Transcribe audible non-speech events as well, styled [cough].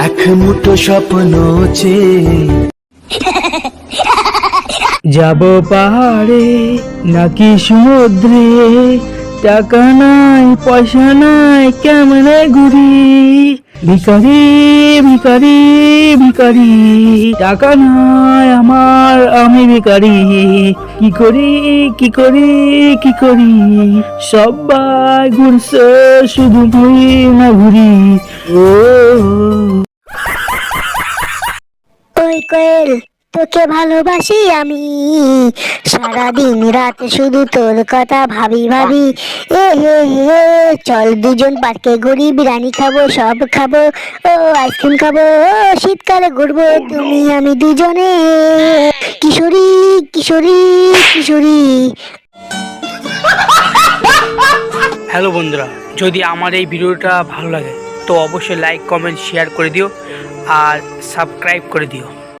এক মুঠো স্বপ্ন [laughs] যাব পাহাড়ে নাকি সমুদ্রে? টাকা নাই, পয়সা নাই, কেমনে ঘুরি? ভিকারি ভিকারি ভিকারি টাকা নাই আমার, আমি ভিকারি কি করি কি করি কি করি? সবাই ঘুরছে, শুধু ঘুরি না ঘুরি। ও ওই কোয়েল তোকে ভালোবাসি আমি। সারাদিন রাত শুধু তোর কথা ভাবি ভাবি। এ হে হে চল দুজন পার্কে ঘুরি বিরিয়ানি খাব সব খাব ও আইসক্রিম খাব ও শীতকালে ঘুরবো তুমি আমি দুজনে। কিশোরী কিশোরী কিশোরী। হ্যালো বন্ধুরা যদি আমার এই ভিডিওটা ভালো লাগে তো অবশ্যই লাইক কমেন্ট শেয়ার করে দিও। আর সাবস্ক্রাইব করে দিও।